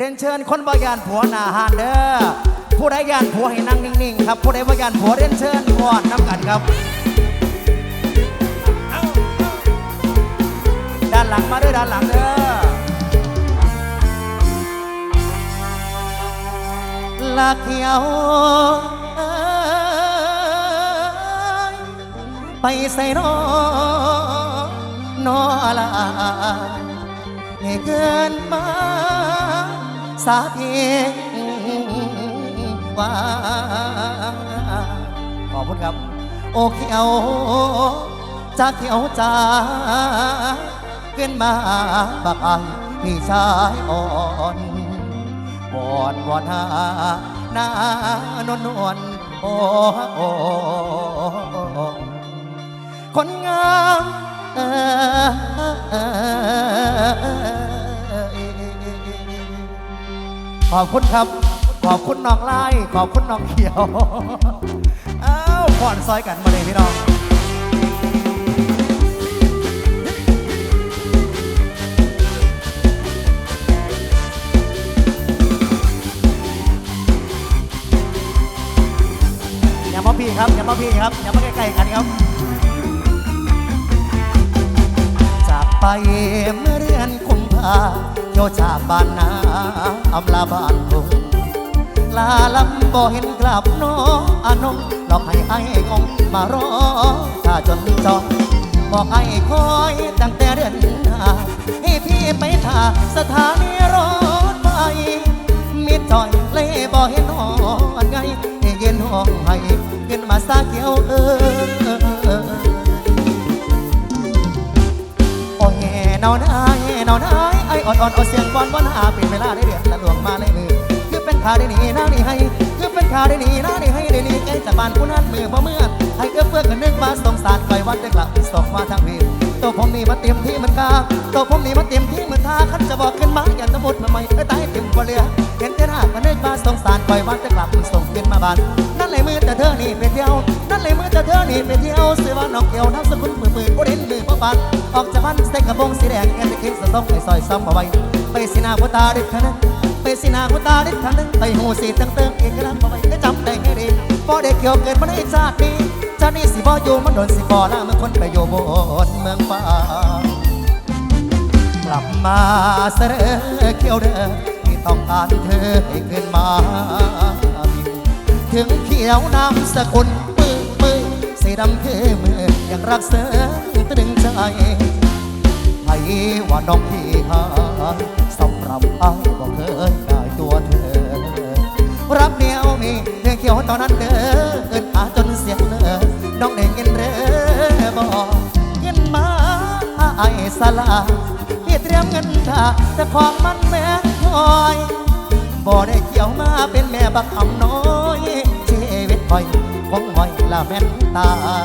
เรียนเชิญคนบายานผัวหนาหานเด้อผู้ใดยานผัวให้นั่งนิ่งๆครับผู้ใดบายานผัวเรียนเชิญก่อนน้ำกันครับ ด้านหลังมาด้วยด้านหลังเด้อลาเขียวไปใส่รอนอลาให้เกินมา สาเพียงว่าขอบคุณครับ โอเขียวจากเขียวจ้าขึ้นมาบักอังพี่ชายอ่อนวอนวอนหาหน้านวลนวลโอ้โอคนงามเอ่ย ขอบคุณครับ ขอบคุณน้องไล่ขอบคุณน้องเขียวอ้าวผ่อนซอยกันมาเลยพี่น้องอย่ามาพี่ครับอย่ามาพี่ครับอย่ามาใกล้ๆกันครับจากไปเมื่อเรือนค โยจากบ้านนาอำลาบ้านลุงลาลำบ่เห็นกลับน้องอนงหลอกให้ไอ้คงมารอถ้าจนจองบอกไอ้คอยตั้งแต่เดือนหน้าให้พี่ไปท่าสถานีรถไฟมิดจอยเลยบ่เห็นหอนไงให้เย็นห้องให้ขึ้นมาซาเกี่ยวเออ นอนอายนอนอายไออ่อนอ่อนเอาเสียงบอลบอลหาเป็นเวลาได้เดือนละหลวงมาเลยมือคือเป็นขาได้หนีหน้านี่ให้ คือเป็นขาได้หนีหน้านี่ให้ได้หนีแกจากบ้านผู้นั้นมือบ่เมื่อให้เอื้อเฟื้อกันนึกมาสงสารคอยวัดได้กลับส่งมาทางวีตัวผมนี่มาเต็มที่เหมันกาตัวผมนี่มาเต็มที่เหมือนทาคันจะบอกขึ้นมาอย่าตะมุดมาใหม่เอ้ยตายเต็มกว่าเรือเห็นแต่หน้ากันนึกมาสงสารคอยวัดได้กลับส่งขึ้นมาบานนั่น เลยมือแต่เธอนี่ไปเที่ยวนั่นเลยมือแต่เธอนี่ไปเที่ยวซื้อว่านองเกี่ยวน้ำสกุลมือมือโอเรนมือพ่อปานออกจากบ้านใส่กระโปรงสีแดงแอนตะคิดสะต้องไปซอยซ้ำเอาไว้ ไปสินาหัวตาด็ดขนาดไปสินาหัวตาเด็ดขนาดไปหูสีตั้งเติมเอกลักษณ์เอาไว้ได้จำได้ให้ดีพอได้เกี่ยวเกิดมาในชาตินี้ชาตินี้สิบ่อยู่มันโดนสิบ่ละเมื่อคนไปอยู่บนเมืองฟ้ากลับมาเสรอเขียวเด้อที่ต้องการเธอให้ขึ้นมา ถึงเขียวน้ำสกุลมือมือสีดำคือมือยังรักเสริมตรึงใจไห้ว่าน้องพี่หาสำหรับอ้ายบอกเคยได้ตัวเธอ รักเดียวมีเพียงเขียวตอนนั้นเด้อเอินอาจนเสียงเลอน้องได้ยินเด้อบอกเงินมาไอ้สลาพี่เตรียมเงินท่าแต่ของมันแม่คอยบ่ได้เกี่ยวมาเป็นแม่บักคำน้อย ชีวิตคอยคงไว้ละแม่นตาย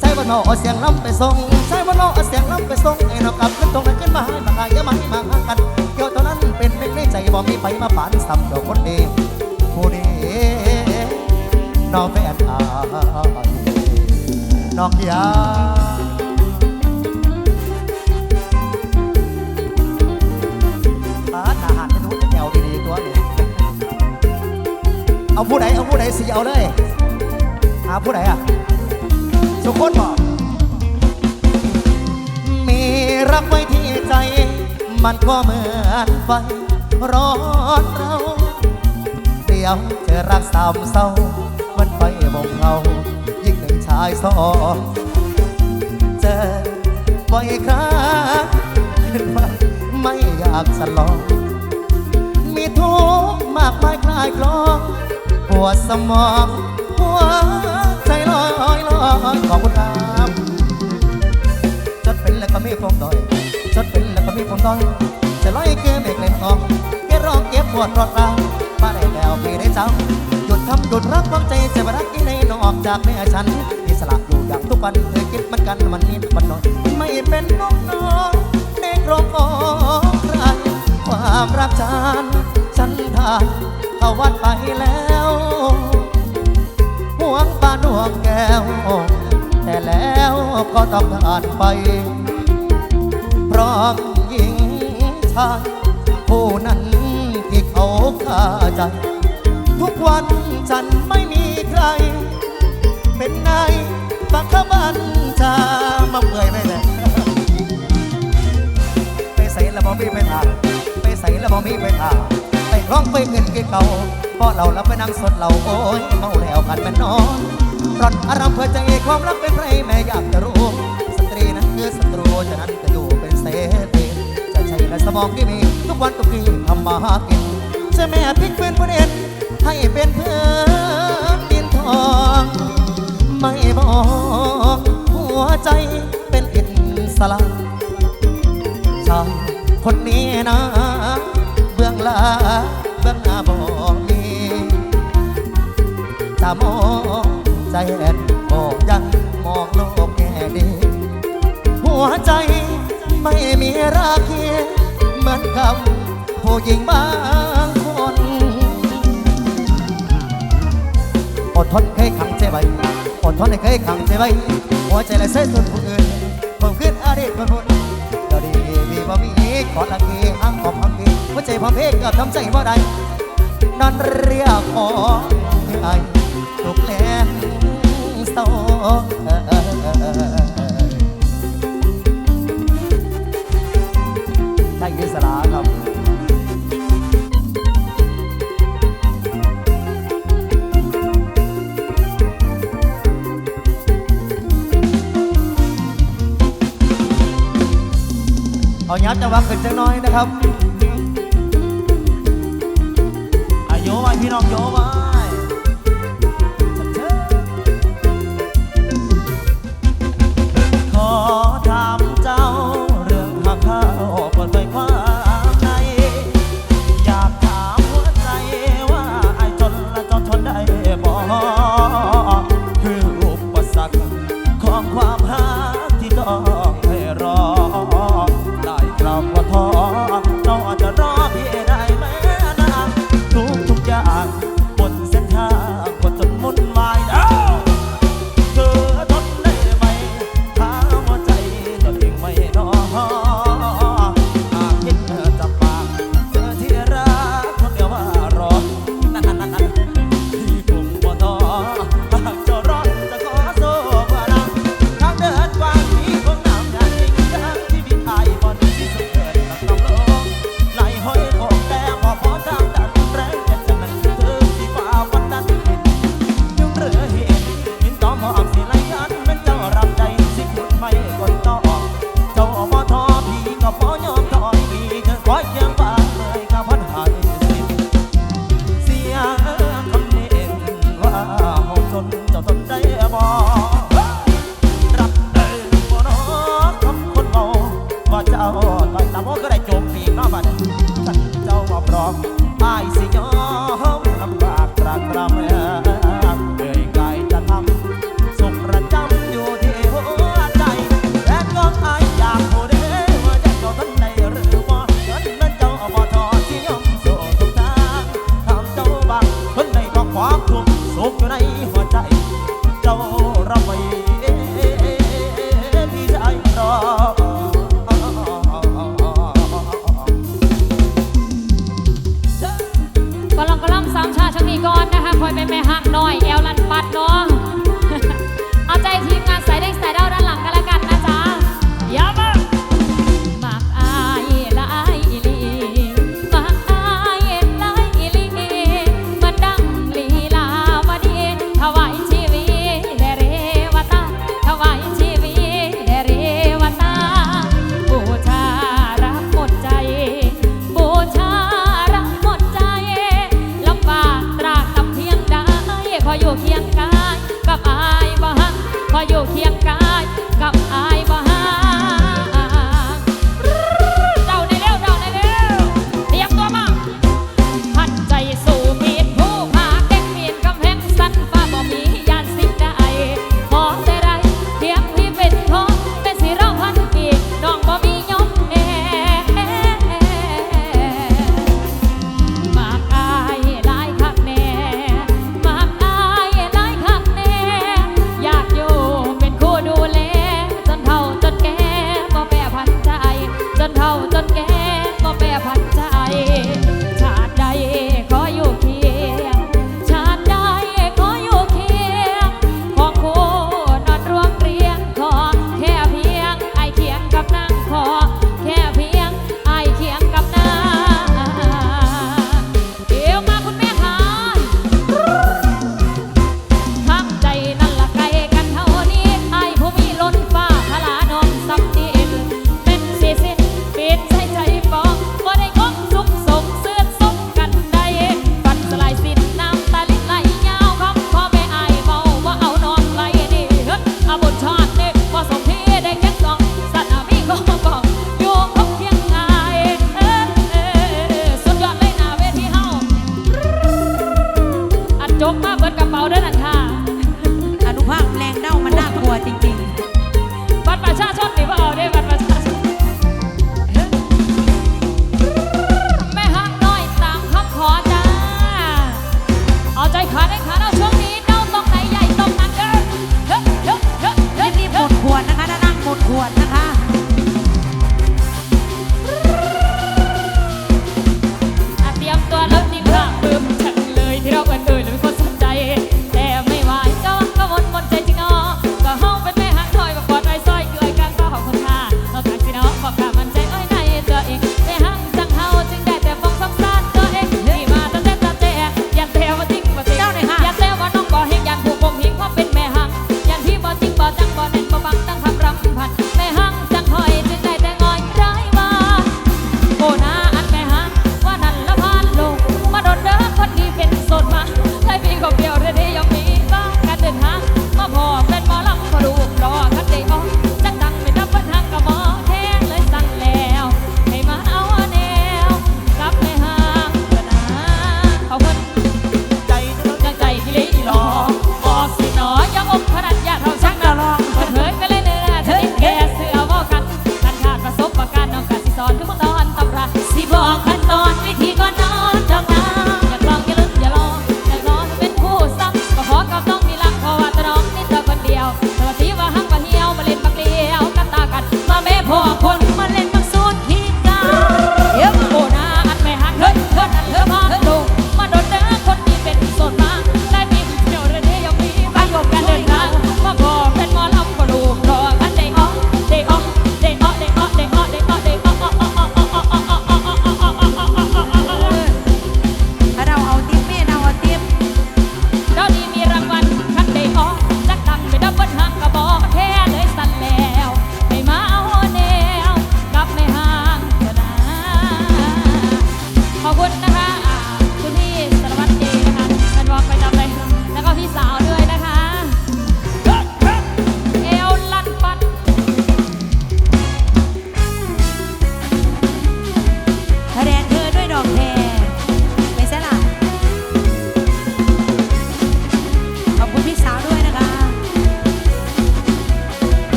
ใช่บ่นอเอาเสียงล้ำไปส่งใช่บ่นอเอาเสียงล้ำไปส่งไอ้นอกกลับขึ้นตรงนั้นขึ้นมาให้มาหายอย่ามาให้มาหากันเกี่ยวเท่านั้นเป็นเล็กในใจบ่มีไปมาปานซ้ำดอกคนเดียวผู้ดีนอกแฟนอายนอกยา เอาผู้ใดเอาผู้ใดสิเอาเลยหาผู้ใดอะสุคนบอกมีรักไว้ที่ใจ มันก็เหมือนไฟร้อนเราเดี๋ยวเจอรักสามเศร้า มันไปมองเรายิ่งหนึ่งชายสองเจอบ่อยครั้งขึ้นมาไม่อยากสลอง มีทุกข์มากมายคลายกลอง ปวดสมอง หัวใจลอยลอยขอบคุณครับจดเป็นแล้วก็มีฟองดอยจดเป็นแล้วก็มีฟองดอยจะลอยเกมเอกเล่นทองแกร้องเก็บปวดรอดรางมาได้แล้วพี่ได้จำหยุดทำหยุดรักความใจจะมารักที่ในนอกจากแม่ฉันอิสระอยู่อย่างทุกวันเธอคิดเหมันกันวันนี้วันน้อยไม่เป็นนกน้อยในกรงของใครความรักฉันฉันทาน เข้าวัดไปแล้วห่วงปานห่วงแก้ว แต่แล้วก็ต้องผ่านไป พร้อมยิงายผู้นั้นที่เขาฆ่าใจ ทุกวันฉันไม่มีใคร เป็นนายบังคับบัญชามาเปื่อยไม่เลยไปใส่ละบ่มีไปทางไปใส่ละบ่มีไปทาง ไปคล้องไปเงินกินเก่าเพราะเราแล้วไปนั่งสดเราโอ้ยเมาแล้วกันมันนอนรอนอารมณ์เพื่อใจความรักเป็นใครแม่อยากจะรู้ สตรีนั้นคือศัตรูฉะนั้นก็อยู่เป็นเสรีจะใช้และสมองที่มี ทุกวันทุกคืนทำมาหากินจะแม่พลิกเป็นประเด็นให้เป็นเพื่อนดินทองไม่บอกหัวใจเป็นอิสระชายคนนี้นะเบื้อ งลาเบื้องหน้าบอกมีจะมองใจแอนบอกยังมองโลกแง่ดีหัวใจไม่มีราคีเหมือนกับผู้หญิงบางคนอดทนเคยขังใจไว้อดทนให้เคยขังใจไว้หัวใจและเส้นส่วนผู้อื่นผมขึ้นอดีตคนพูดเดี๋ยวดีมีบ่มีขอลังกีอ้างขอบพัง หัวใจพร้อมเพกกับทำใจว่าใดนั่นเรียกขอให้ไอ้ตุกแหลนเศร้าใช่ยิสลาครับเอายัดจะวักขึ้นจังน้อยนะครับ พี่น้องโยไว้ ฝันฉันเจ้ามาพร้อมอายสิยอ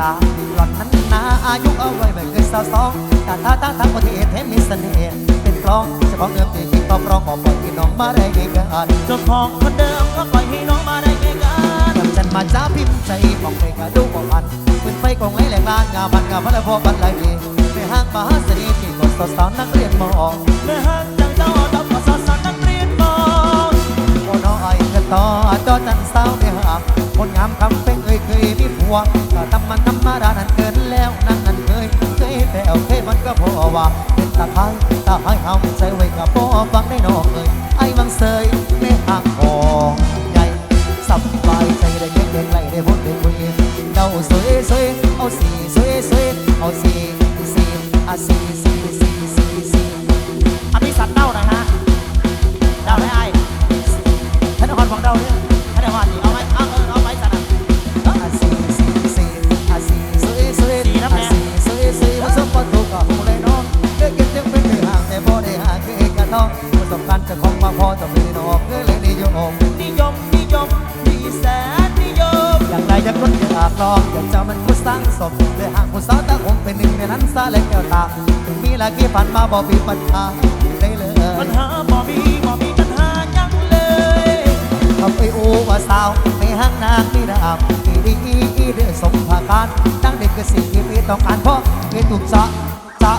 ตาหล่อนนั้นนาอายุเอาไว้ไม่เคยสาวสองตาตาตาทั้งเทศเห็นมีเสน่ห์เป็นกรองเฉพาะเงเดิตีกิ๊กอบรองขอปล่อยให้น้องมาได้ไงกันเจ้าของคนเดิมก็ปล่อยให้น้องมาได้ไงกันเดิมจันมาจ้าพิมพ์ใจบอกเลยกระดูกบอกอันเป็นไฟกองไหลแหลกลานงามบ้านงามพันะพอบันไหลดีไปห้างมหาเสน่ห์ที่กดสาวนักเรียนมอไปห้างจังเจ้าต้องกดสาวสนักเรียนมองโอ้น้องไอ้กระต่อจอจันสาวไปห้างคนงามคำ เคยมีผัวก็ทำมันทำมาดานั้นเกินแล้วนั่นนั่นเคยเคยแต่เาเคยมันก็พอว่าเป็นตาไายตาไายเฮาใจไว้กับพ่อฟังได้นอกเลยไอ้บังเสย สาวไม่ห่างนางไม่ดาบอีดีอีเรื่องสมภาการตั้งเด็กก็สิ่งที่พี่ต้องการพบพี่ถูกเจาะจาะ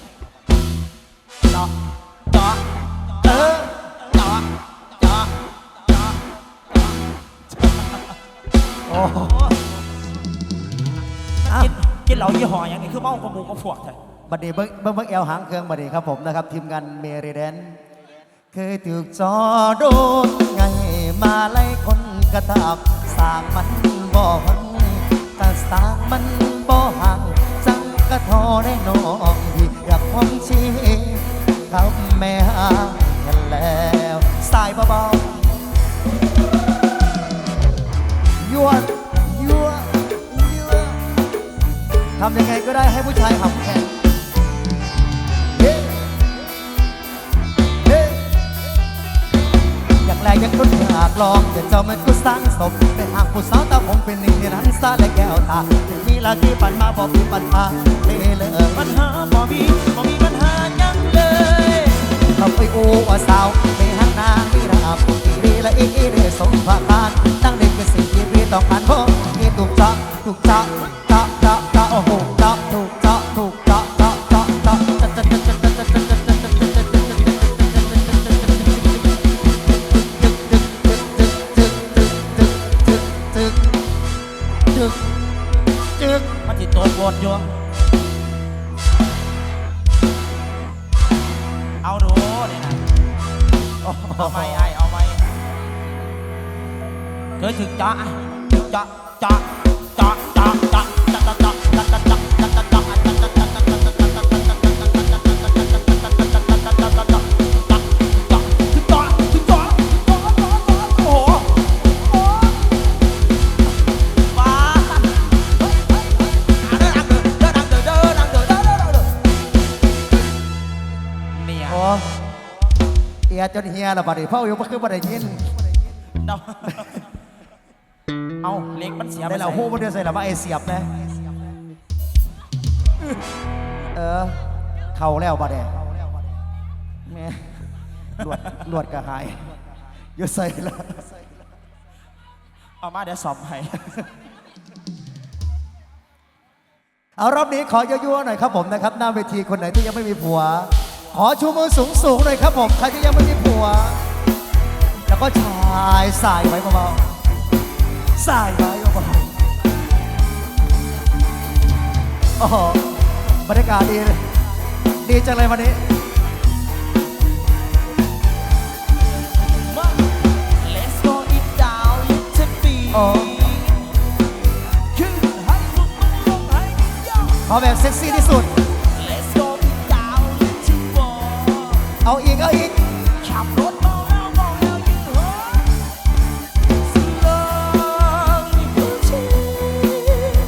คือเของหมูของพวกแท้บัดนี้เบิ้งเบิ้งเอวหางเครื่องบัดนี้ครับผมนะครับ ทีมงานเมริเดนเคยถูกจอโดนไงมาไล่คนกระตับสางมันบ่หันตาสางมันบ่ห่างจังกระทอได้น้องที่อยากพ้องชีคำแม่หางกันแล้วสายเบาๆยวน ทำยังไงก็ได้ให้ผู้ชายหับแขนอยากแลกอยากรุนอยากลองแต่เจ้ามันก็สร้างศพเป็นห่างผู้สาวตาผมเป็นหนึ่งในนั้นซาและแก้วตาถึงมีลาที่ปันมาบอกมีปัญหาเลยเลยปัญหาบอมีบอมีปัญหายังเลยเราไปโอ้ว่าสาวไปหักนางมีราบดีละอีเรสมภารตั้งเด็กเป็นสิ่งที่เรียนต้องการโบมีถูกเจาะถูกเจาะ ยจนเฮียละบัดนี้เฝ้าอยู่บ่คือบ่ได้ยินเอาเล็กมันเสียได้เราฮู้บ่ได้ใส่ละว่าไอเสียบนะเออ เข้าแล้วบัดนี้แม่ลวดลวดก็หายอยู่ใส่ละเอามาเดี๋ยวสอบให้ เอารอบนี้ขอยั่วๆหน่อยครับผมนะครับหน้าเวทีคนไหนที่ยังไม่มีผัว ขอชูมือสูงสูงๆหน่อยครับผม ใครที่ยังไม่มีผัว แล้วก็ชายสายไว้เบาๆสายไว้เบาๆโอ้โหบรรยากาศดีเลยดีจังเลยวันนี้มา Let's go it down little bit อ๋อขึ้นให้สุดมันลงให้ยาวขอแบบเซ็กซี่ที่สุด เอาอีก เอาอีกขับรถเมาแล้วเมาแล้วยืนหัวสิลองนี่คือชีวิต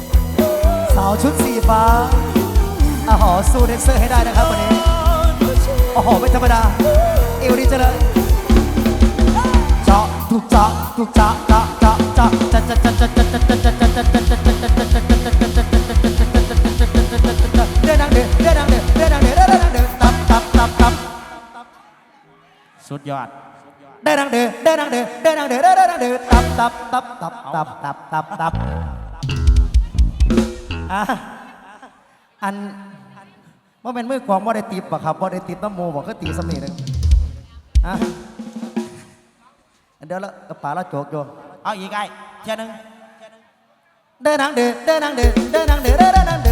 สาวชุดสีฟ้าอาหอสู้เด็กเซอร์ให้ได้นะครับวันนี้โอ้โหไม่ธรรมดา เอวดีจังเลยเจาะทุกเจาะทุกเจาะเจาะเจาะเจาะจะจะจะจะจะจะจะจะจะจะ ยอดเดินดังเดินเดินดังเดินเดินดังเดินเดินดังเดินตับตับตับตับตับตับตับตับอะอันว่าเป็นมือกลองว่าได้ติบบ่ครับว่าได้ติบน้ำโมบอกก็ตีสมีนึงอะเดี๋ยวละกระป๋าละโจกโยเอาอีกไอ้เทียหนึงเดินทางเดินเดินทางเดินเดินทางเดินเดินทาง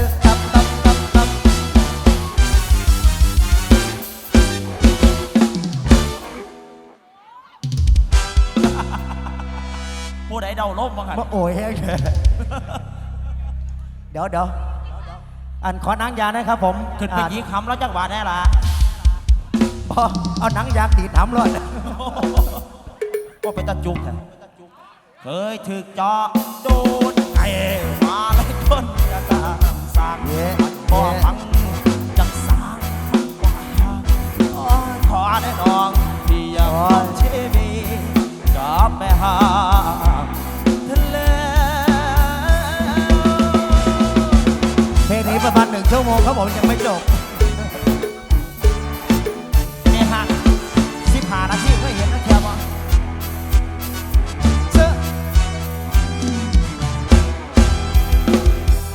ผู้ใดเดาล่มบ้างกันมาโอ้ยแห้งเลยเดี๋ยวเดี๋ยวอันขอหนังยางนะครับผมขึ้นไปยีคำแล้วจังหวะแน่ละพอเอาหนังยางดีดน้ำเลยก็เป็นตะจุกกันเคยถึกเจาะโดนไอ้มาเลยคนกระตามสร้างเย้บ่เย้ฟังจังสร้างว่าอ้อนขอแน่นอนที่อยากทำชีวิตกับแม่หา ชั่วโมงครับผมยังไม่จบ